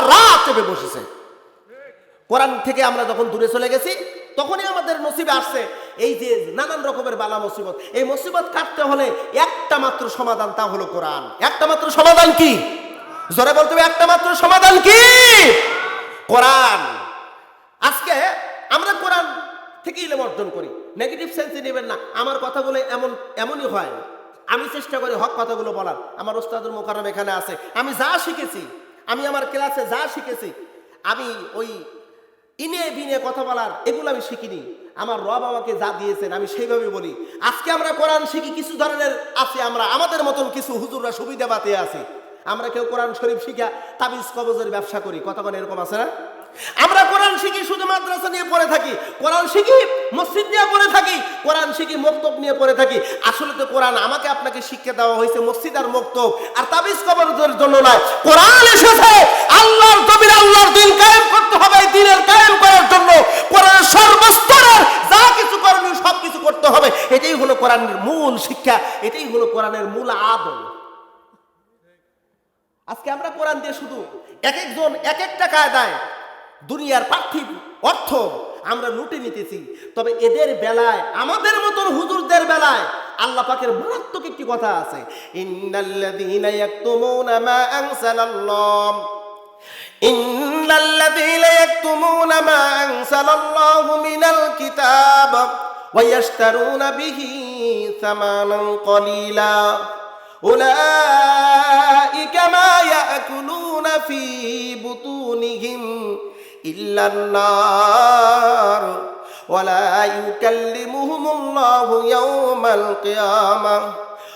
রাত চেপে বসেছে। কোরআন থেকে আমরা যখন দূরে চলে গেছি, তখনই আমাদের নসিবে আসছে এই যে নানান রকমের বালা মুসিবত। এই মুসিবত কাটতে হলে একটা মাত্র সমাধান তা হলো কোরআন। একটা মাত্র সমাধান কি? জোরে বলতে একটা মাত্র সমাধান কি? কোরআন। আজকে আমরা কোরআন থেকে ইলেম অর্জন করি। নেগেটিভ সেন্সে নেবেন না। আমার কথাগুলো এমন, এমনই হয়। আমি চেষ্টা করি হক কথাগুলো বলার। আমার ওস্তাদুল মোকারম এখানে আছে। আমি যা শিখেছি আমি আমার ক্লাসে যা শিখেছি, আমি ওই ইনে বিনে কথা বলার এগুলো আমি শিখিনি। আমার রব আমাকে যা দিয়েছেন আমি সেইভাবে বলি। আজকে আমরা কোরআন শিখি, কিছু ধরনের আছে আমরা, আমাদের মতন কিছু হুজুররা সুবিধা পাতে আছি। আমরা কেউ কোরআন শরীফ শিখা, তাবিজ, কবজের ব্যবসা করি মানে এরকম আছে না? আমরা কোরআন শিখি শুধু মাদ্রাসা নিয়ে পড়ে থাকি, কোরআন শিখি, মসজিদ নিয়ে পড়ে কোরআন শিখি মক্তব নিয়ে পড়ে থাকি। আসলে তো কোরআন আমাকে আপনাকে শিক্ষা দেওয়া হয়েছে মসজিদ আর মক্তব। আর তাবিজ কবরের জন্য নয়। কোরআন এসেছে। আল্লাহর জমির আল্লাহর দিন কায়েম করতে হবে দিনের কায়েম করার জন্য। কোরআনের সর্বস্তরের যা কিছু করণীয় সব কিছু করতে হবে। এটাই হলো কোরআনের মূল শিক্ষা। এটাই হলো কোরআনের মূল আদল। আজকে আমরা কোরআন দিয়ে শুধু এক একজন এক একটা কায়দায় দুনিয়ার পার্থিব অর্থ আমরা লুটে নিতেছি তবে এদের বেলায় আমাদের মতন হুজুরদের বেলায় আল্লাহ পাকের মারাত্মক একটি কথা আছে ইন্নাল্লাযীনা ইয়াকতুমুনা মা আনসালাল্লাহ ইন্নাল্লাযীনা ইয়াকতুমুনা মা আনসালাল্লাহু মিনাল কিতাব ويشترون به ثمنا قليلا أولئك ما يأكلون في بطونهم إلا النار ولا يكلمهم الله يوم القيامة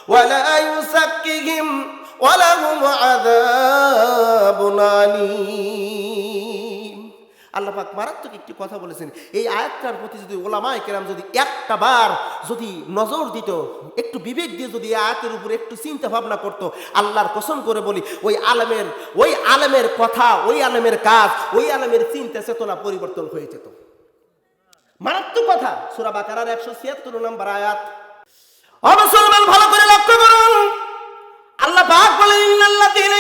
ولا يزكيهم ولهم عذاب أليم আল্লাহ পাক মারাত্মক একটি কথা বলেছেন। এই আয়াতটার প্রতি যদি ওলামায় কেরাম যদি একটা বার যদি নজর দিত, একটু বিবেক দিয়ে যদি আয়াতের উপরে একটু চিন্তা ভাবনা করতো, আল্লাহর কসম করে বলি, ওই আলেমের ওই আলেমের কথা, ওই আলেমের কাজ, ওই আলেমের চিন্তা চেতনা পরিবর্তন হয়ে যেত। মারাত্মক কথা। সুরা বাকারার একশো ছিয়াত্তর নম্বর আয়াত। অমুসলমান ভালো করে লক্ষ্য করুন। আল্লাহ পাক বলেন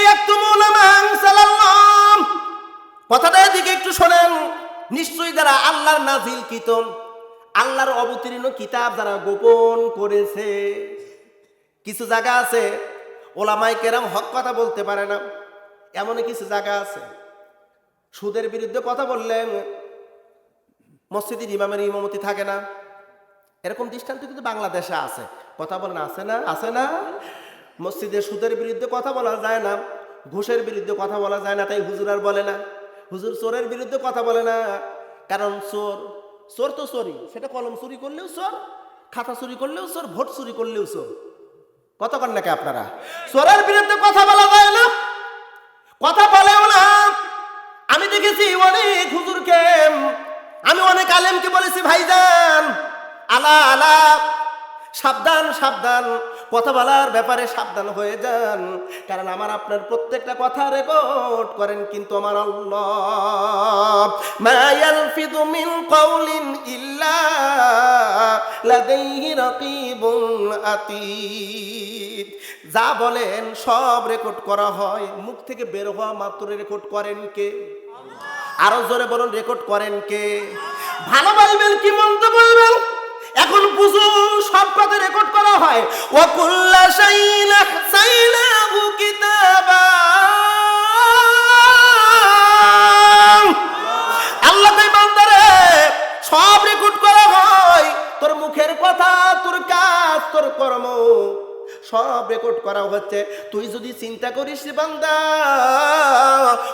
ইয়াকতুমুনা মা আনসালাল্লাহ কথাটা এদিকে একটু শোনেন। নিশ্চয়ই যারা আল্লাহর নাজিল কিতম আল্লাহর অবতীর্ণ কিতাব যারা গোপন করেছে, কিছু জায়গা আছে ওলামাই কেরাম হক কথা বলতে পারে না। এমন কিছু জায়গা আছে। সুদের বিরুদ্ধে কথা বললেন, মসজিদের ইমামের ইমামতি থাকে না। এরকম দৃষ্টান্ত কিন্তু বাংলাদেশে আছে। কথা বলেন, আছে না? আছে না? মসজিদে সুদের বিরুদ্ধে কথা বলা যায় না। ঘুষের বিরুদ্ধে কথা বলা যায় না, তাই হুজুর আর বলে না। হুজুর চোরের বিরুদ্ধে কথা বলে না। কারণ চোর চোর তো চোরই। সেটা কলম চুরি করলেও চোর, খাতা চুরি করলেও চোর, ভোট চুরি করলেও চোর। কত নাকি আপনারা? চোরের বিরুদ্ধে কথা বলা যায় না। কথা বলেও না। আমি দেখেছি অনেক হুজুরকে, আমি অনেক আলেমকে বলেছি, ভাইজান, আলা আলা, সাবধান সাবধান। কথা বলার ব্যাপারে সাবধান হয়ে যান। কারণ আমার আপনার প্রত্যেকটা কথা রেকর্ড করেন কিন্তু আমার আল্লাহ। যা বলেন সব রেকর্ড করা হয়। মুখ থেকে বের হওয়া মাত্র রেকর্ড করেন কে? আরও জোরে বলুন রেকর্ড করেন কে? ভালো বলবেন কি, মন্দ বলবেন? এখন পুজো সব কথা রেকর্ড করা হয়। ওয়াকুল্লা সাইলা সাইলা কিতাবা। আল্লাহ তাই বান্দারে, সব রেকর্ড করা হয়। তোর মুখের কথা, তোর কাজ, তোর কর্ম। সব রেকর্ড করা হচ্ছে। তুই যদি চিন্তা করিস বান্দা,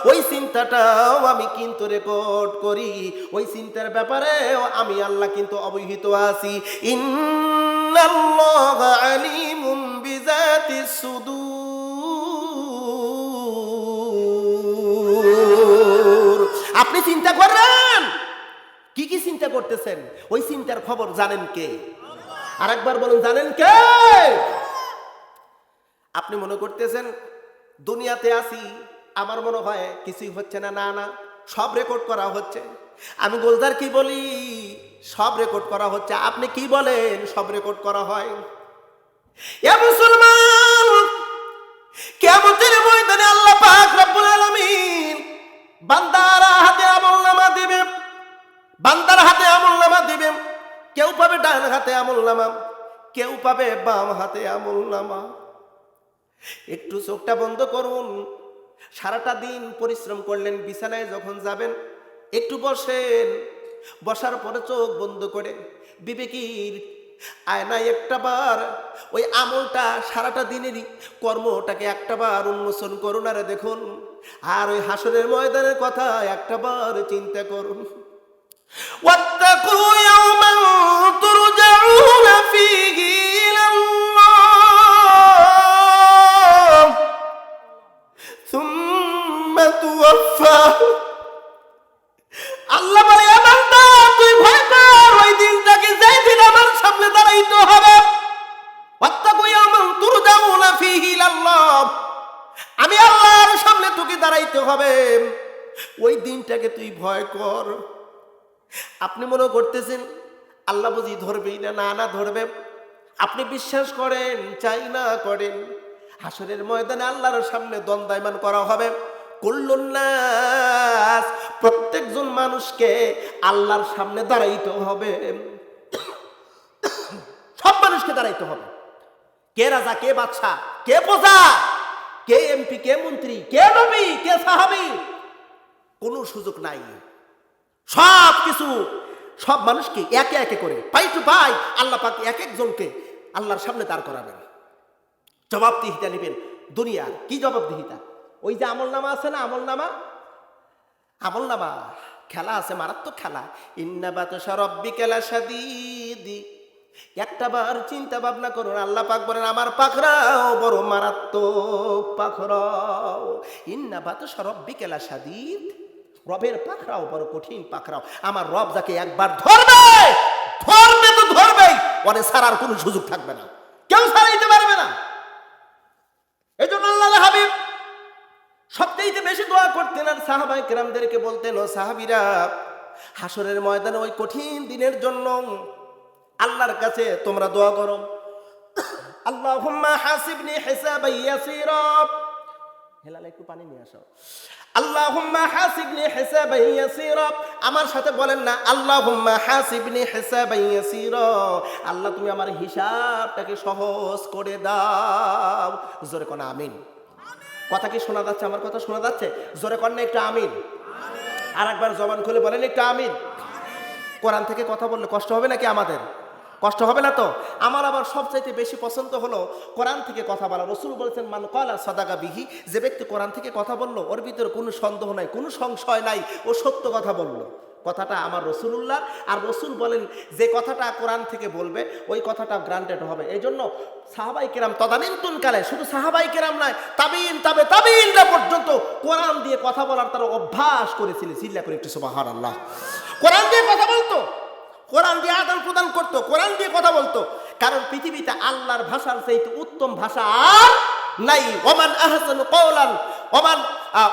ওই চিন্তাটাও আমি কিন্তু রেকর্ড করি। ওই চিন্তার ব্যাপারে আমি আল্লাহ কিন্তু অবহিত আছি। ইন্নাল্লাহ আপনি চিন্তা করেন? কি কি চিন্তা করতেছেন? ওই চিন্তার খবর জানেন কে? আরেকবার বলুন, জানেন কে? আপনি মনে করতেছেন, দুনিয়াতে আসি আমার মনে হয় কিছুই হচ্ছে না। না না, সব রেকর্ড করা হচ্ছে। আমি গোলদার কি বলি? সব রেকর্ড করা হচ্ছে। আপনি কি বলেন, সব রেকর্ড করা হয়? এ মুসলমান, কেমতের ময়দানে আল্লাহ পাক রব্বুল আলামিন বান্দারা হাতে আমল নামা দিবে। বান্দার হাতে আমল নামা দিবে। কেউ পাবে ডান হাতে আমল নামা কেউ পাবে বাম হাতে আমল নামা একটু চোখটা বন্ধ করুন সারাটা দিন পরিশ্রম করলেন বিছানায় যখন যাবেন একটু বসেন বসার পরে চোখ বন্ধ করে বিবেকীর আয়নায় একটা বার ওই আমলটা সারাটা দিনেরই কর্মটাকে একটা বার উন্মোচন করুন আর দেখুন আর ওই হাসরের ময়দানের কথা একটা বার চিন্তা করুন واتقوا يوما ترجعون فيه আমি আল্লাহর সামনে তোকে দাঁড়াইতে হবে। ওই দিনটাকে তুই ভয় কর। আপনি মনে করতেছেন, আল্লাহ বুঝি ধরবেই না? না না, ধরবে। আপনি বিশ্বাস করেন, চাই না করেন। হাসরের ময়দানে আল্লাহর সামনে দ্বন্দ্বায়মান করা হবে। কল্যাণ প্রত্যেকজন মানুষকে আল্লাহর সামনে দাঁড়াইতে হবে। সব মানুষকে দাঁড়াইতে হবে। কে রাজা, কে বাদশা কে প্রজা, কে এমপি, কে মন্ত্রী, কে নবী, কে সাহাবি, কোনো সুযোগ নাই। সব কিছু, সব মানুষকে একে একে করে পাই টু পাই আল্লাহ পাক এক একজনকে আল্লাহর সামনে দাঁড় করাবেন। জবাবদিহিতা নেবেন দুনিয়ার। কি জবাবদিহিতা? ওই যে আমল নামা আছে না, আমল নামা? আমল নামা। খেলা আছে, মারাত্মক খেলা। ইন্নাবাত সরব্বি খেলা সাদিদি একটা বার চিন্তা ভাবনা করুন, আল্লাহ পাক বলেন, আমার পাখরাও বড় মারাত্মক পাখরাও। ইন্নাবাত সরব্বি খেলা সাদিদ রবের পাখরাও বড় কঠিন পাখরাও। আমার রব যাকে একবার ধরবে ধরবে তো ধরবেই। পরে সারার কোনো সুযোগ থাকবে না। কেউ সারাইতে পারবে না। এই জন্য আল্লাহ হাবিব সবচেয়ে বেশি দোয়া করতেন আর সাহাবাই কেরামদেরকে বলতেন, ও সাহাবিরা হাসরের ময়দানে ওই কঠিন দিনের জন্য আল্লাহর কাছে তোমরা দোয়া করো। আল্লাহুম্মা হাসিবনি হিসাবান ইয়াসীরা। হেলাল একটু পানি নিয়ে আসো। আল্লাহুম্মা হাসিবনি হিসাবান ইয়াসীরা। আমার সাথে বলেন না আল্লাহুম্মা হাসিবনি হিসাবান ইয়াসীরা। আল্লাহ তুমি আমার হিসাবটাকে সহজ করে দাও। জোরে কোন আমিন। কথা কি শোনা যাচ্ছে? আমার কথা শোনা যাচ্ছে? জোরে কর না একটু আমিন। আর একবার জবান খুলে বলেন একটু আমিন। কোরআন থেকে কথা বললে কষ্ট হবে নাকি আমাদের? কষ্ট হবে না তো? আমার আবার সবচাইতে বেশি পছন্দ হলো কোরআন থেকে কথা বলা। রসুল বলেছেন, মান কলা সদাগা বিহি যে ব্যক্তি কোরআন থেকে কথা বলল, ওর ভিতরে কোনো সন্দেহ নাই, কোনো সংশয় নাই, ও সত্য কথা বলল। কথাটা আমার রসুল্লাহ আর রসুল বলেন, যে কথাটা কোরআন থেকে বলবে, ওই কথাটা গ্রান্টেড হবে। এই জন্য সাহাবাই কেরাম তদানীন্তন কালে, শুধু সাহাবাই কেরাম নয়, তাবিন, তাবে তাবিনরা পর্যন্ত কোরআন দিয়ে কথা বলার তারা অভ্যাস করেছিল। চিল্লা করে একটু সুবাহার আল্লাহ কোরআন দিয়ে কথা বলতো। কোরআন দিয়ে আদান প্রদান করতো, কোরআন দিয়ে কথা বলতো। কারণ পৃথিবীতে আল্লাহর ভাষার চাইতে উত্তম ভাষা আর নাই। ওমান আহসান কওলান, ওমান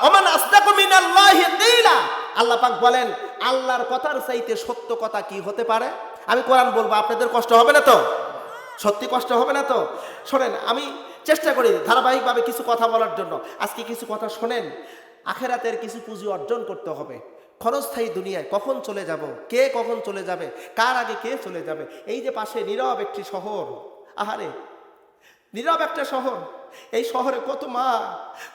ওমান আসদাকু মিনাল্লাহি কিলা আল্লাহ পাক বলেন, আল্লাহর কথার চাইতে সত্য কথা কি হতে পারে? আমি কোরআন বলব, আপনাদের কষ্ট হবে না তো? সত্যি কষ্ট হবে না তো? শোনেন, আমি চেষ্টা করি ধারাবাহিকভাবে কিছু কথা বলার জন্য। আজকে কিছু কথা শোনেন, আখেরাতের কিছু পুঁজি অর্জন করতে হবে। ক্ষণস্থায়ী দুনিয়ায় কখন চলে যাব? কে কখন চলে যাবে? কার আগে কে চলে যাবে? এই যে পাশে নীরব একটি শহর। আহারে, নীরব একটা শহর। এই শহরে কত মা,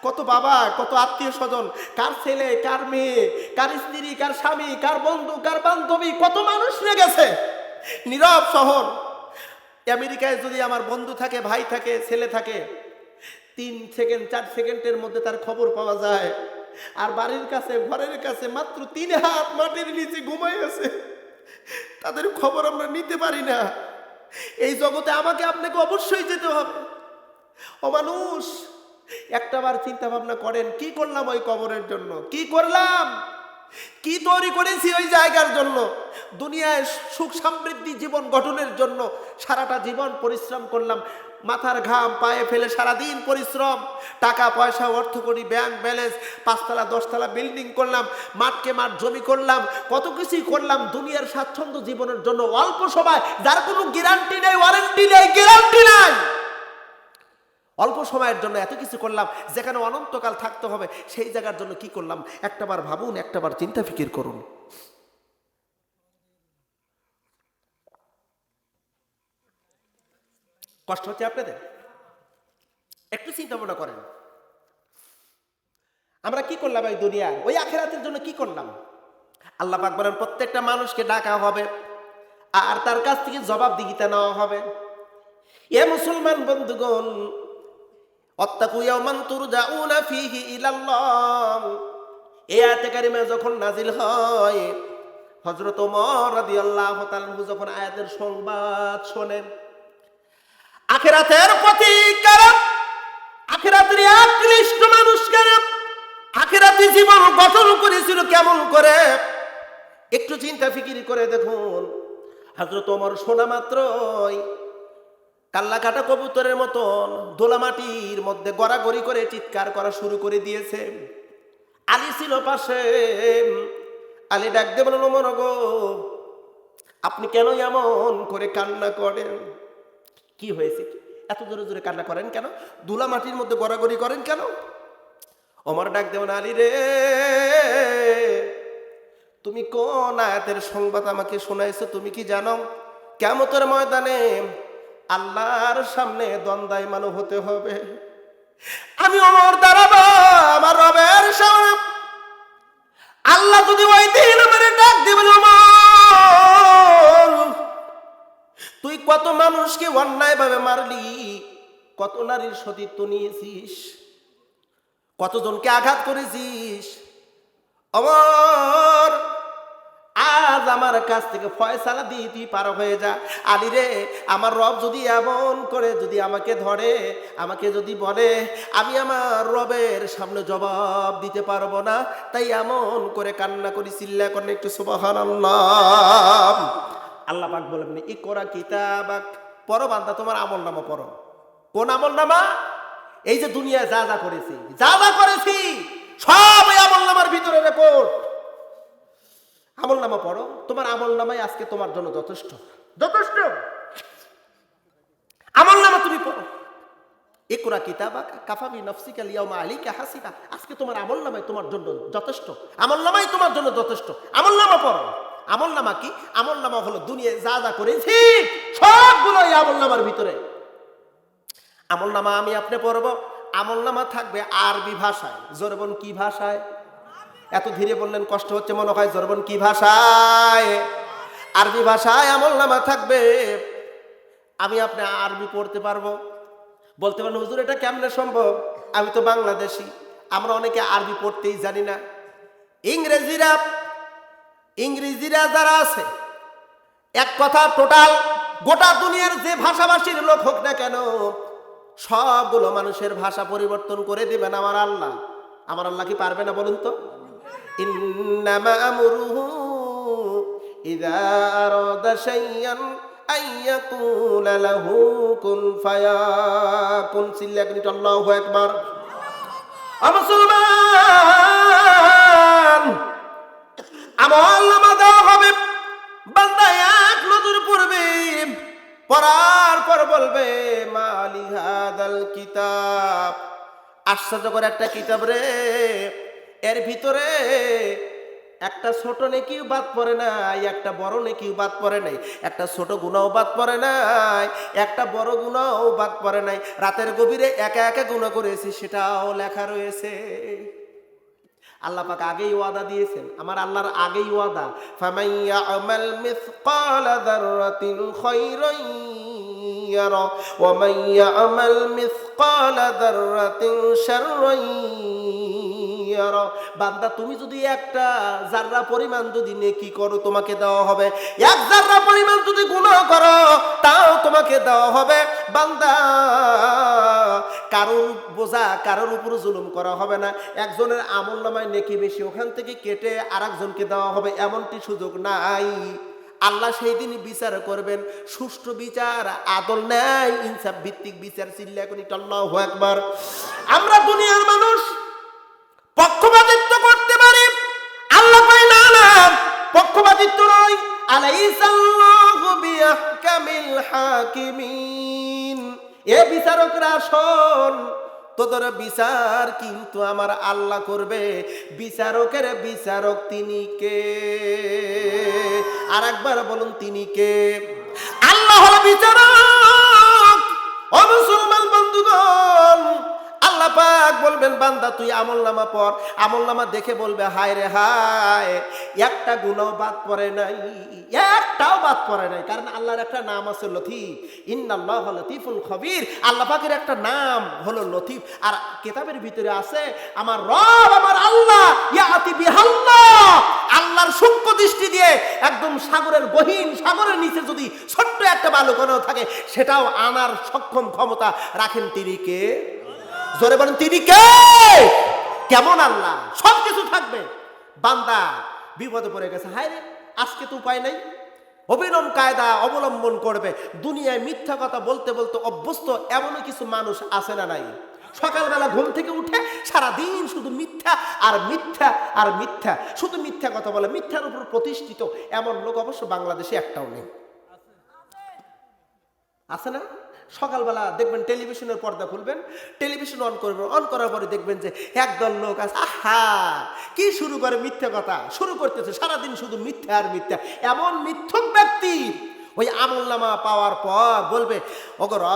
কত বাবা, কত আত্মীয় স্বজন, কার ছেলে, কার মেয়ে, কার স্ত্রী, কার স্বামী, কার বন্ধু, কার বান্ধবী, কত মানুষ নিয়ে গেছে নীরব শহর। আমেরিকায় যদি আমার বন্ধু থাকে, ভাই থাকে, ছেলে থাকে, তিন সেকেন্ড, চার সেকেন্ডের মধ্যে তার খবর পাওয়া যায়। আর বাড়ির কাছে, ঘরের কাছে মাত্র তিন হাত মাটির নিচে ঘুমাই আছে তাদের খবর আমরা নিতে পারি না। এই জগতে আমাকে আপনাকে অবশ্যই যেতে হবে। অমানুষ মানুষ একটাবার চিন্তা ভাবনা করেন, কি করলাম ওই কবরের জন্য? কি করলাম? কি তৈরি করেছি ওই জায়গার জন্য? দুনিয়ায় সুখ সমৃদ্ধি জীবন গঠনের জন্য সারাটা জীবন পরিশ্রম করলাম। মাথার ঘাম, পায়ে ফেলে সারাদিন পরিশ্রম। টাকা, পয়সা অর্থ করি ব্যাংক ব্যালেন্স পাঁচতলা, দশতলা বিল্ডিং করলাম, মাঠকে মাঠ জমি করলাম, কত কিছুই করলাম। দুনিয়ার স্বাচ্ছন্দ্য জীবনের জন্য অল্প সময়, যার কোনো গ্যারান্টি নেই ওয়ারেন্টি নেই গ্যারান্টি নাই। অল্প সময়ের জন্য এত কিছু করলাম, যেখানে অনন্তকাল থাকতে হবে, সেই জায়গার জন্য কি করলাম? একটাবার ভাবুন, একটাবার চিন্তা ফিকির করুন। কষ্ট হচ্ছে আপনাদের? একটু চিন্তা ভাবনা করেন। আমরা কি করলাম এই দুনিয়ায়? ওই আখেরাতের জন্য কি করলাম? আল্লাহ পাক বলেন, প্রত্যেকটা মানুষকে ডাকা হবে, আর তার কাছ থেকে জবাব দিগিতা নেওয়া হবে। এ মুসলমান বন্ধুগণ এই আয়াতে কারিমা যখন নাজিল হয়, হযরত ওমর রাদিয়াল্লাহু তাআলা যখন আয়াতের সংবাদ শোনেন, আখিরাতের প্রতি কারণ আখিরাতের আকৃষ্ট মানুষ আখিরাতে জীবন গঠন করেছিল কেমন করে? একটু চিন্তা ফিকির করে দেখুন হজরত ওমর শোনা মাত্রই কাল্লা কাটা কবুতরের মতন দোলা মাটির মধ্যে গড়াগড়ি করে চিৎকার করা শুরু করে দিয়েছে। আলী ছিল পাশে। আলী ডাক দেবেন ওমর গো আপনি কেন এমন করে কান্না করেন? কি হয়েছে? এত জোরে জোরে কান্না করেন কেন? দুলা মাটির মধ্যে গড়াগড়ি করেন কেন? অমর ডাক দেবেন আলী রে, তুমি কোন আয়াতের সংবাদ আমাকে শোনাইছো? তুমি কি জানো? কেমতের ময়দানে আল্লাহর সামনে দ্বন্দ্বায়মান হতে হবে। আমি অমর দাঁড়াবো, আমার রবের সামনে। আল্লাহ যদি ওই দিন ডাক দেবেন তুই কত মানুষকে অন্যায়ভাবে মারলি, কত নারীর সতীত্ব নিয়েছিস, কতজনকে আঘাত করেছিস? আমার আজ আমার কাছ থেকে ফয়সালা দিয়ে তুই পার হয়ে যা। আলী রে, আমার রব যদি এমন করে, যদি আমাকে ধরে, আমাকে যদি বলে, আমি আমার রবের সামনে জবাব দিতে পারব না, তাই এমন করে কান্না করি, চিল্লা করে, একটু সুবাহান আল্লাহ পাক বলেন ই করা কিতাবাক। পড়ো বান্দা, তোমার আমল নামা পড়ো। কোন আমল নামা? এই যে দুনিয়ায় যা যা করেছি, যা যা করেছি, সব আমল নামার ভিতরে রেকর্ড আমল নামা পড়ো। তোমার আমল নামাই আজকে তোমার জন্য যথেষ্ট। যথেষ্ট? আমল নামা তুমি পড়ো। একুরা কিতাবা কাফাবি নফসিকা লিয়াউমা আলিকা হাসিবা আজকে তোমার আমল নামাই তোমার জন্য যথেষ্ট। আমল নামাই তোমার জন্য যথেষ্ট। আমল নামা পড়ো। আমল নামা কি? আমল নামা হলো দুনিয়ায় যা যা করেছি, সবগুলো এই আমল নামার ভিতরে। আমল নামা আমি আপনি পড়ব। আমল নামা থাকবে আরবি ভাষায়। জোরবন কি ভাষায়? এত ধীরে বললেন, কষ্ট হচ্ছে মনে হয় জরবন কি ভাষায়? আরবি ভাষায় আমল নামা থাকবে। আমি আপনি আরবি পড়তে পারব। বলতে পারেন হুজুর, এটা কেমনে সম্ভব? আমি তো বাংলাদেশি। আমরা অনেকে আরবি পড়তেই জানি না। ইংরেজিরা ইংরেজিরা যারা আছে, এক কথা টোটাল গোটা দুনিয়ার যে ভাষাভাষীর লোক হোক না কেন, সবগুলো মানুষের ভাষা পরিবর্তন করে দেবেন আমার আল্লাহ। আমার আল্লাহ কি পারবে না বলুন তো? ইন্নামা আমরুহু ইযা আরাদা শাইয়ান আইয়াকুলা লাহু কুন ফায়াকুন সিল্লাকুন আল্লাহু আকবার মুসলমান আমল নামা দেওয়া হবে বান্দা এক নজর পড়বে পড়ার পর বলবে মালি হাদাল কিতাব। আশ্চর্যকর একটা কিতাব রে। এর ভিতরে একটা ছোট নেকিও বাদ পড়ে নাই, একটা বড় নেকিও বাদ পড়ে নাই, একটা ছোট গুণাও বাদ পড়ে নাই, একটা বড় গুণাও বাদ পড়ে নাই। রাতের গভীরে একা একা গুণা করেছি, সেটাও লেখা রয়েছে। আল্লাহ পাক আগেই ওয়াদা দিয়েছেন, আমার আল্লাহর আগেই ওয়াদা। ফামাইয়া আমাল মিসকালা যাররাতিন খায়রান ইয়ারা, ওয়া মাইয়া আমাল মিসকালা যাররাতিন শাররান বান্দা, তুমি যদি একটা জাররা পরিমাণ যদি নেকি করো, তোমাকে দেওয়া হবে। এক জাররা পরিমাণ যদি করো, তাও তোমাকে দেওয়া হবে। বান্দা, কারোর বোঝা, কারোর উপর জুলুম করা হবে না। একজনের আমল নামায় নেকি বেশি, ওখান থেকে কেটে আর একজনকে দেওয়া হবে। এমনটি সুযোগ নাই। আল্লাহ সেই দিন বিচার করবেন। সুষ্ঠু বিচার, আদল নাই ইনসাফ ভিত্তিক বিচার। চিল্লা করি, আল্লাহু একবার আমরা দুনিয়ার মানুষ পক্ষপাতিত্ব করতে পারি। আল্লাহ কয়, না না, পক্ষপাতিত্ব নয়। আলাইসাল্লাহু বিআহকামিল হাকিমিন। এ বিচারকরা, শোন, তোদের বিচার কিন্তু আমার আল্লাহ করবে। বিচারকের বিচারক তিনি কে? আর একবার বলুন, তিনি কে? আল্লাহ হলো বিচারক। বলবেন, বান্দা, তুই আমল নামা পর আমল নামা দেখে বলবে, হায় রে, হায়, একটা গুণাও বাদ পড়ে নাই, একটাও বাদ পড়ে নাই। কারণ আল্লাহর একটা নাম আছে লতিফ। ইন্নাল্লাহ লতিফুল খবির। আল্লাহ পাকের একটা নাম হলো লতিফ। আর কিতাবের ভিতরে আছে, আমার রব, আমার আল্লাহ, ইয়াতি বিহাল্লাহ। আল্লাহর সূক্ষ্ম দৃষ্টি দিয়ে একদম সাগরের বহিন সাগরের নিচে যদি ছোট্ট একটা বালু কোনো থাকে, সেটাও আনার সক্ষম ক্ষমতা রাখেন তিনি কে? জোরে বলেন, তিনি কে? কেমন আল্লাহ? সব কিছু থাকবে। বান্দা বিপদে পড়ে গেছে। হায় রে, আজকে তো উপায় নাই। অবিনম কায়দা অবলম্বন করবে। দুনিয়ায় মিথ্যা কথা বলতে বলতে অভ্যস্ত এমনও কিছু মানুষ আছে না নাই। সকালবেলা ঘুম থেকে উঠে সারা দিন শুধু মিথ্যা আর মিথ্যা আর মিথ্যা। শুধু মিথ্যা কথা বলে। মিথ্যার উপর প্রতিষ্ঠিত এমন লোক অবশ্য বাংলাদেশে একটাও নেই। আছে না? সকালবেলা দেখবেন টেলিভিশনের পর্দা খুলবেন, টেলিভিশন অন করবেন অন করার পরে দেখবেন যে একদল লোক আছে, আহা! কি শুরু করে মিথ্যা কথা? শুরু করতেছে, সারাদিন শুধু মিথ্যা আর মিথ্যা। এমন মিথ্যক ব্যক্তি! ওই আমল নামা পাওয়ার পর বলবে, ওগো র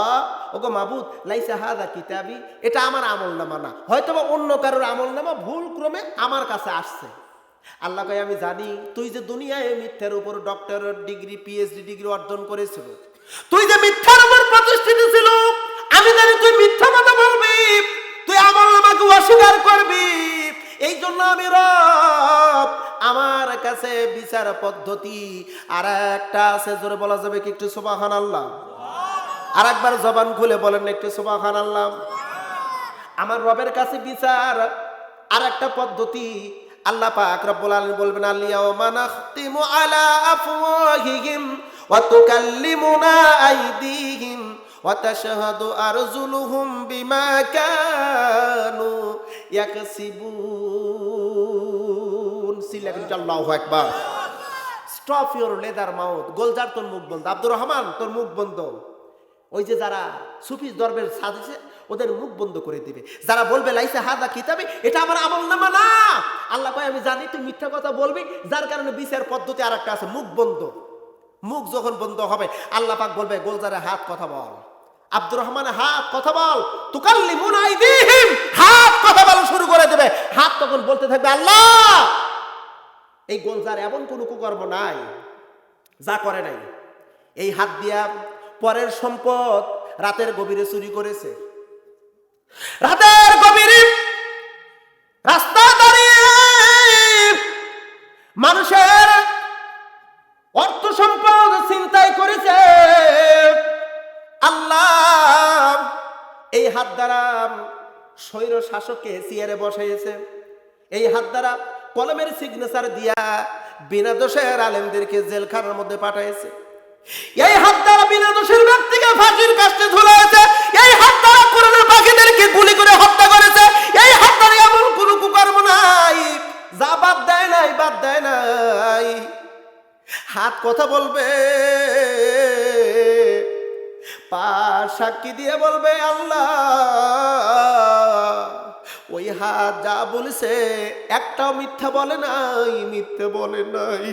ওগো মাবুদ, লাইসা হাদা কিতাবি। এটা আমার আমল নামা না। হয়তো বা অন্য কারোর আমল নামা ভুল ক্রমে আমার কাছে আসছে। আল্লাহ কয়, আমি জানি, তুই যে দুনিয়ায় মিথ্যার উপর ডক্টরের ডিগ্রি পিএইচডি ডিগ্রি অর্জন করেছিল তুই যে মিথ্যার উপর প্রতিষ্ঠিত ছিল, আমি জানি তুই মিথ্যা কথা বলবি। তুই আমার আমাকে অস্বীকার করবি। এই জন্য আমি রব, আমার কাছে বিচার পদ্ধতি আর একটা আছে, জোরে বলা যাবে কি একটু সুবাহান আল্লাহ আর একবার জবান খুলে বলেন একটু সুবাহান আল্লাহ আমার রবের কাছে বিচার আর একটা পদ্ধতি আল্লাহ পাক রব্বুল আলামিন বলবেন আলিয়াউমা নাখতিমু আলা আফওয়াহিহিম আইদিহিম ওয়া তাশহাদু আরজুলুহুম বিমা কানু ইয়াকসিবুন সিল্লাহ আল্লাহু আকবার। Stop your leather mouth Gulzar তোর মুখ বন্ধ। আব্দুর রহমান, তোর মুখ বন্ধ। ওই যে যারা সুফিস দরবের সাজেছে ওদের মুখ বন্ধ করে দিবে। যারা বলবে, লাইসে হাদা কিতাবে, এটা আমার আমল নামা না। আল্লাহ ভাই আমি জানি তুই মিথ্যা কথা বলবি, যার কারণে বিচার পদ্ধতি আর একটা আছে, মুখ বন্ধ। মুখ যখন বন্ধ হবে, আল্লাহ পাক বলবে, গোলজারে হাত কথা বল। আব্দুর রহমানের হাত কথা বল। তুকাল্লি মুনাই দিহিম হাত কথা বলা শুরু করে দেবে। হাত তখন বলতে থাকবে, আল্লাহ! এই গোলজার এমন কোনো কুকর্ম নাই, যা করে নাই। এই হাত দিয়া পরের সম্পদ রাতের গভীরে চুরি করেছে। রাতের গভীরে হাত দ্বারা স্বৈর শাসককে চেয়ারে বসাইছে। এই হাত দ্বারা কলমের সিগনেচার দিয়া বিনা দোষের আলেমদেরকে জেলখানার মধ্যে পাঠাইছে। এই হাত দ্বারা বিনা দোষের ব্যক্তিকে ফাঁসির কাছে ঝুলাইছে। এই হাত দ্বারা কোরআনের পাখিদেরকে গুলি করে হত্যা করেছে। এই হাত দ্বারা এমন কোনো কুকর্ম নাই, যা বাদ দেয় নাই, বাদ দেয় নাই। হাত কথা বলবে। পা সাক্ষী দিয়ে বলবে, আল্লাহ, ওই হাত যা বলেছে, একটাও মিথ্যা বলে নাই, মিথ্যে বলে নাই।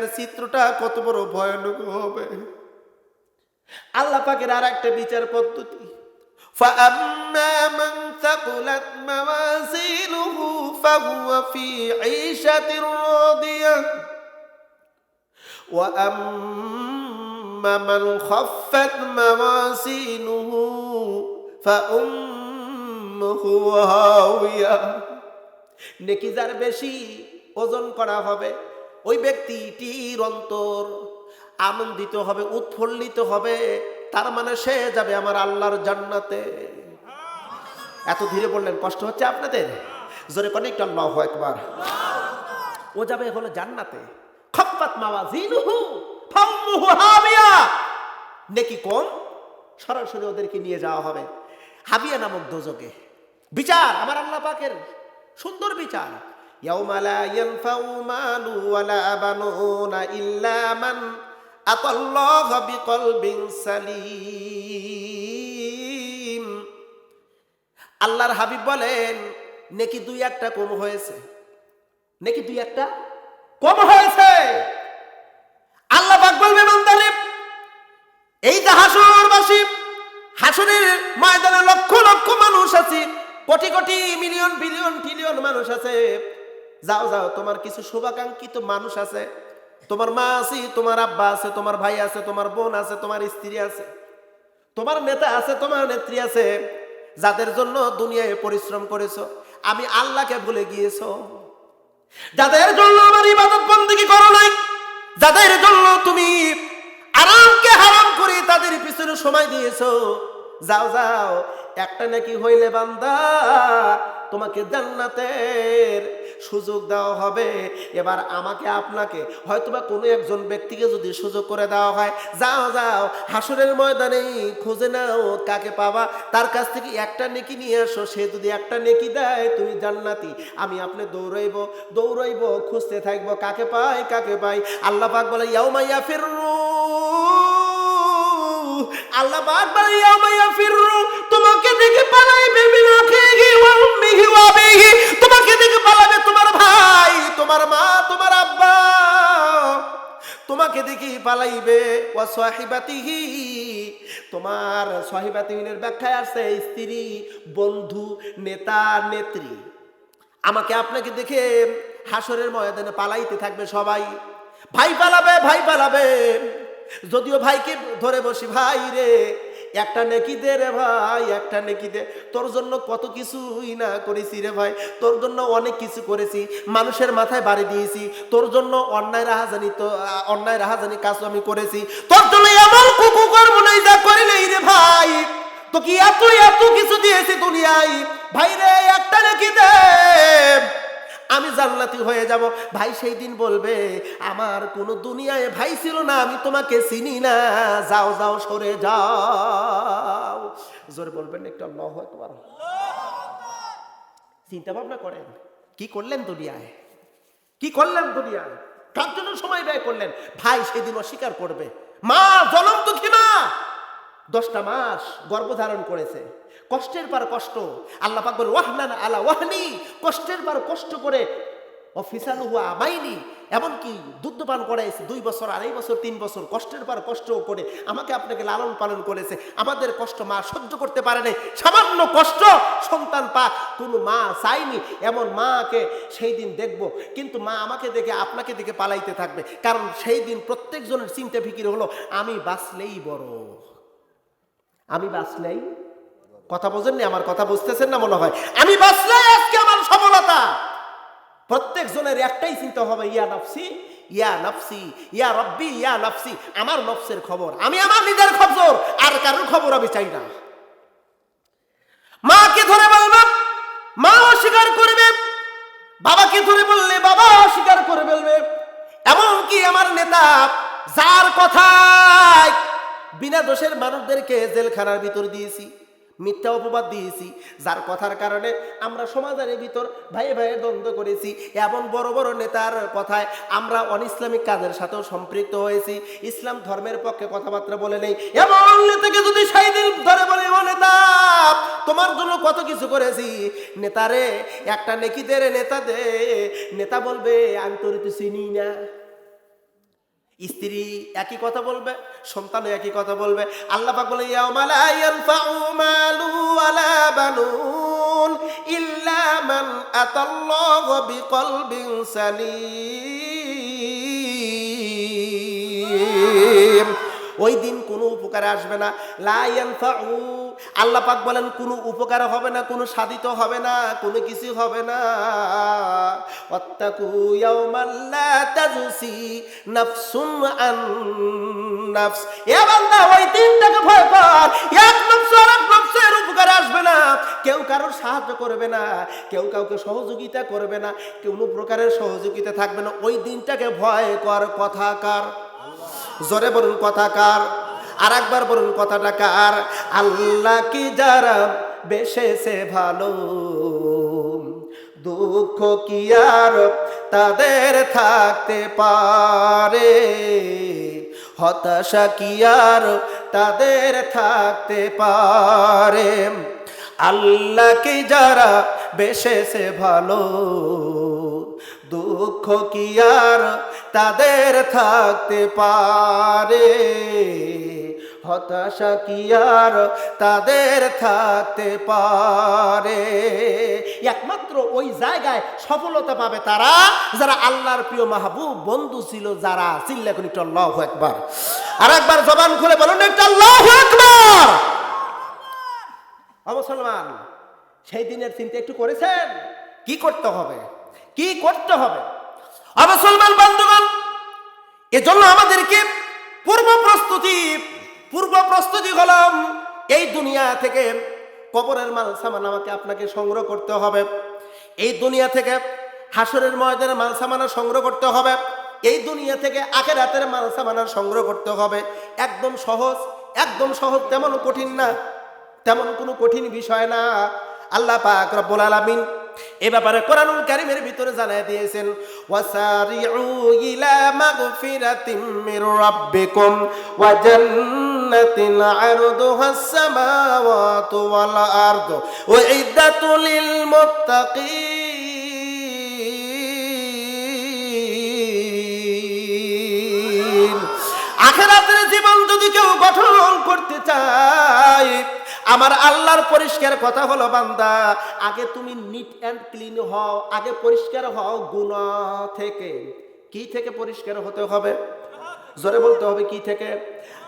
ওই দিনকার চিত্রটা কত বড় ভয়ানক হবে আল্লাহ পাকের আর একটা বিচার পদ্ধতি فأما من ثقلت موازينه فهو في عيشة راضية وأما من خفت موازينه فأمه هاوية নেকি যার বেশি ওজন করা হবে ওই ব্যক্তিটির অন্তর আনন্দিত হবে, উৎফুল্লিত হবে, তার মানে সে যাবে আমার আল্লাহর জান্নাতে। এত ধীরে বললেন, কষ্ট হচ্ছে আপনাদের? জোরে কনেক্ট আল্লাহ একবার ও যাবে হলো জান্নাতে। খপ্পাত মাওয়া জিনুহু ফাম্মুহু হাবিয়া। নেকি কম সরাসরি ওদেরকে নিয়ে যাওয়া হবে। হাবিয়া নামক দোজকে বিচার, আমার আল্লাহ পাকের সুন্দর বিচার। ইয়াউমা লা ইয়ানফাউ মালু ওয়ালা বানুনা ইল্লা মান আতাল্লাহা বিকলবিন সালিম। আল্লাহর হাবিব বলেন, নেকি দুই একটা কম হয়েছে। নেকি দুই একটা কম হয়েছে। আল্লাহ পাক বলবে বান্দারে এই যে হাসুরবাসী, হাসুরের ময়দানে লক্ষ লক্ষ মানুষ আছে, crore crore million, billion trillion মানুষ আছে। যাও যাও, তোমার কিছু শুভাকাঙ্ক্ষিত মানুষ আছে। তোমার মা আছে, তোমার আব্বা আছে, তোমার ভাই আছে, তোমার বোন আছে, তোমার স্ত্রী আছে। তোমার নেতা আছে, তোমার নেত্রী আছে, যাদের জন্য দুনিয়ায় পরিশ্রম করেছ। আমি আল্লাহকে ভুলে গিয়েছো। যাদের জন্য আমার ইবাদত বন্দিকে করো নাই, যাদের জন্য তুমি আরামকে হারাম করে তাদের পিছনে সময় দিয়েছ। যাও যাও, একটা নাকি হইলে বান্দা তোমাকে জান্নাতের সুযোগ দেওয়া হবে। এবার আমাকে, আপনাকে হয়তোবা কোনো একজন ব্যক্তিকে যদি সুযোগ করে দেওয়া হয়, যাও যাও, হাসুরের ময়দানে খুঁজে নাও কাকে পাবা। তার কাছ থেকে একটা নেকি নিয়ে আসো সে যদি একটা নেকি দেয়, তুমি জান্নাতি। আমি আপনি দৌড়াইব দৌড়াইব, খুঁজতে থাকব কাকে পাই কাকে পাই। আল্লাহ পাক বলে ইয়াউমাইয়া ফিররু আল্লাহ পাক বলে ইয়াউমাইয়া ফিররু তোমাকে দেখে পালাইবে বিনাখিহি ওয়া উম্মিহি ওয়া আবিহি, তোমাকে দেখে পালাবে তোমার ভাই, তোমার মা, তোমার আব্বা। তোমাকে দেখি পালাইবে, ওয়া সাহিবাতিহি, তোমার সাহিবাতিহিনের ব্যাখ্যায় আছে স্ত্রী, বন্ধু, নেতা, নেত্রী। আমাকে আপনাকে দেখে হাসরের ময়দানে পালাইতে থাকবে সবাই। ভাই পালাবে ভাই পালাবে। যদিও ভাইকে ধরে বসি, ভাই রে, একটা নেকি দে রে ভাই, একটা নেকি দে। তোর জন্য কত কিছুই না করেছি রে ভাই। তোর জন্য অনেক কিছু করেছি, মানুষের মাথায় বাড়ি দিয়েছি। তোর জন্য অন্যায় রাহাজানি তো, অন্যায় রাহাজানি কাজ আমি করেছি। তোর জন্য এমন কুকু করব নাই যা করি নাই রে ভাই। তো কি এত এত কিছু দিয়েছি দুনিয়ায়। ভাই রে, একটা নেকি দে। আমি জান্নাতি হয়ে যাব। ভাই সেই দিন বলবে, আমার কোনো দুনিয়ায় ভাই ছিল না, আমি তোমাকে চিনি না। যাও যাও, সরে যাও। জোরে বলবেন একটু আল্লাহ আকবার। চিন্তা ভাবনা করেন, কি করলেন দুনিয়ায়? কি করলেন দুনিয়ায়? কার জন্য সময় ব্যয় করলেন? ভাই সেদিন অস্বীকার করবে, মা জলম দুঃখী মা দশটা মাস গর্ভধারণ করেছে। কষ্টের পর কষ্ট। আল্লাহ পাক বলে ওয়াহনান আলা ওয়াহনি কষ্টের পর কষ্ট করে অফিসালু হুয়া আমাইনি। এমনকি দুধ পান করাইছে দুই বছর, আড়াই বছর, তিন বছর। কষ্টের পর কষ্ট করে আমাকে আপনাকে লালন পালন করেছে। আমাদের কষ্ট মা সহ্য করতে পারে নাই। সামান্য কষ্ট সন্তান পা কোনো মা চাইনি। এমন মাকে সেই দিন দেখব। কিন্তু মা আমাকে দেখে আপনাকে দেখে পালাইতে থাকবে। কারণ সেই দিন প্রত্যেকজনের চিন্তা ফিকির হলো, আমি বাঁচলেই বড়। আমি বাঁচলেই কথা বোঝেননি? আমার কথা বুঝতেছেন না মনে হয়? আমি বাঁচলেই আজকে আমার সফলতা। প্রত্যেক জনের একটাই চিন্তা হবে, ইয়া নফসি ইয়া নফসি, ইয়া রব্বি, ইয়া নফসি। আমার নফসের খবর। আমি আমার নিজের খবর, আর কারোর খবর আমি চাই না। মাকে ধরে বলবে মা অস্বীকার করবে। বাবাকে ধরে বললে বাবা অস্বীকার করে ফেলবে। এমনকি আমার নেতা, যার কথায় বিনা দোষের মানুষদেরকে জেলখানার ভিতর দিয়েছি। মিথ্যা অপবাদ দিয়েছি, যার কথার কারণে আমরা সমাজের ভিতর ভাইয়ে ভাইয়ে দ্বন্দ্ব করেছি এমন বড় বড় নেতার কথায় আমরা অনিসলামিক কাজের সাথেও সম্পৃক্ত হয়েছি। ইসলাম ধর্মের পক্ষে কথাবার্তা বলে নেই। এমন নেতাকে যদি সেই ধরে বলে, ও নেতা, তোমার জন্য কত কিছু করেছি? নেতারে, একটা নেকি দে রে নেতা দে নেতা বলবে, আমি তোর তো চিনি না। স্ত্রী একই কথা বলবে সন্তান একই কথা বলবে। আল্লাহ বলে ইল্লা মান ওই দিন কোনো উপকারে আসবে না। লা ইয়ানফাউ আল্লাহ পাক বলেন, কোনো উপকার হবে না, কোনো সাধিত হবে না, কোনো কিছু হবে না। কেউ কারোর সাহায্য করবে না, কেউ কাউকে সহযোগিতা করবে না, কোনো প্রকারের সহযোগিতা থাকবে না। ওই দিনটাকে ভয় কর, কথা কার। জোরে বলুন, কথা কার। আর একবার বলুন কথাটা কার? আল্লাহ কি যারা বেশেছে ভালো, দুঃখ কি আর তাদের থাকতে পারে? হতাশা কি আর তাদের থাকতে পারে? আল্লাহকে যারা বেশেছে ভালো, দুঃখ কি আর তাদের থাকতে পারে? হতাশা কি আর তাদের থাকতে পারে? একমাত্র ওই জায়গায় সফলতা পাবে তারা যারা আল্লাহর প্রিয় মাহবুব বন্ধু ছিল যারা চিল্লা একটু আল্লাহ একবার আর একবার জবান খুলে বলুন একটু একবার মুসলমান, সেই দিনের চিন্তা একটু করেছেন? কি করতে হবে? কি করতে হবে? মুসলমান বন্ধুগণ, এজন্য আমাদেরকে পূর্ব প্রস্তুতি পূর্ব প্রস্তুতি হলাম। এই দুনিয়া থেকে কবরের মাল সামান আমাকে আপনাকে সংগ্রহ করতে হবে। এই দুনিয়া থেকে হাসরের ময়দানের মাল সামানা সংগ্রহ করতে হবে। এই দুনিয়া থেকে আখের রাতের মাল সামানা সংগ্রহ করতে হবে। একদম সহজ একদম সহজ তেমন কঠিন না, তেমন কোনো কঠিন বিষয় না। আল্লাহ পাক রব্বুল আলামিন এ ব্যাপারে কোরআনুল কারীমের ভিতরে জানায় দিয়েছেন, ওয়াসারিউ ইলা মাগফিরাতিম মির রাব্বিকুম ওয়া জান্নাতিন আখেরাতের জীবন যদি কেউ গঠন করতে চায়, আমার আল্লাহর পরিষ্কার কথা হলো, বান্দা, আগে তুমি নিট অ্যান্ড ক্লিন হও, আগে পরিষ্কার হও গুণা থেকে। কি থেকে পরিষ্কার হতে হবে? জোরে বলতে হবে কি থেকে?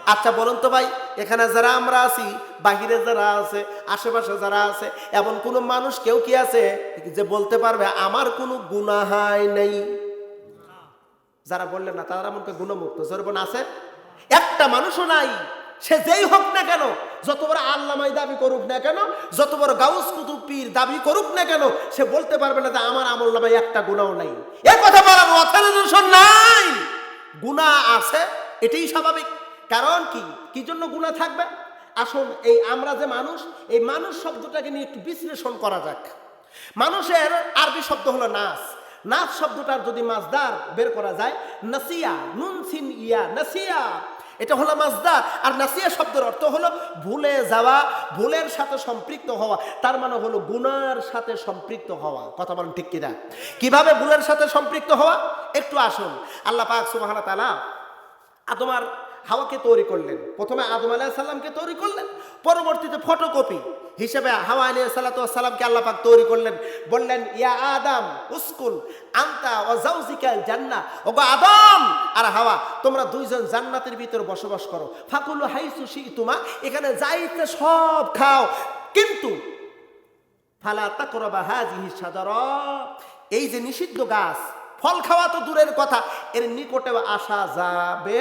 আচ্ছা বলুন তো ভাই, এখানে যারা আমরা আছি, বাহিরে যারা আছে, আশেপাশে যারা আছে, এমন কোনো মানুষ কেউ কি আছে যে বলতে পারবে, আমার কোনো গুনাহাই নেই যারা বললেন না, তারা মনকে গুণমুক্ত। জোরবন আছে? একটা মানুষও নাই। সে যেই হোক না কেন, যত বড় আল্লামাই দাবি করুক না কেন, যত বড় গাউস কুতুব পীর দাবি করুক না কেন, সে বলতে পারবে না যে আমার আমল নামায় একটা গুণাও নাই। এ কথা বলার অথরিটেশন নাই। গুণা আছে, এটাই স্বাভাবিক। কারণ কি? কি জন্য গুণা থাকবে? আসুন, এই আমরা যে মানুষ, এই মানুষ শব্দটাকে নিয়ে একটু বিশ্লেষণ করা যাক। মানুষের আরবি শব্দ হলো নাচ নাচ শব্দটার যদি মাজদার বের করা যায়, নাসিয়া, নুন, সিন, ইয়া, নাসিয়া, এটা হলো মাজদার আর নাসিয়া শব্দের অর্থ হলো ভুলে যাওয়া, ভুলের সাথে সম্পৃক্ত হওয়া। তার মানে হলো গুনার সাথে সম্পৃক্ত হওয়া। কথা বলেন ঠিক কিনা? কীভাবে ভুলের সাথে সম্পৃক্ত হওয়া? একটু আসুন। আল্লাহ পাক সুবহানাহু তাআলা আর হাওয়াকে তৈরি করলেন। প্রথমে আদম আলাইসাল্লামকে তৈরি করলেন, পরবর্তীতে ফটোকপি হিসেবে হাওয়া আলী সাল্লাতামকে আল্লাহ পাক তৈরি করলেন। বললেন, ইয়া আদম উস্কুল আন্তা ও জাউজিকাল জান্না ও আদম আর হাওয়া, তোমরা দুইজন জান্নাতের ভিতর বসবাস করো। ফাকুল হাইসু শি তোমা এখানে যাইতে সব খাও। কিন্তু ফালা তাকরবা হাজিহি সাজারা এই যে নিষিদ্ধ গাছ, ফল খাওয়া তো দূরের কথা, এর নিকটে আসা যাবে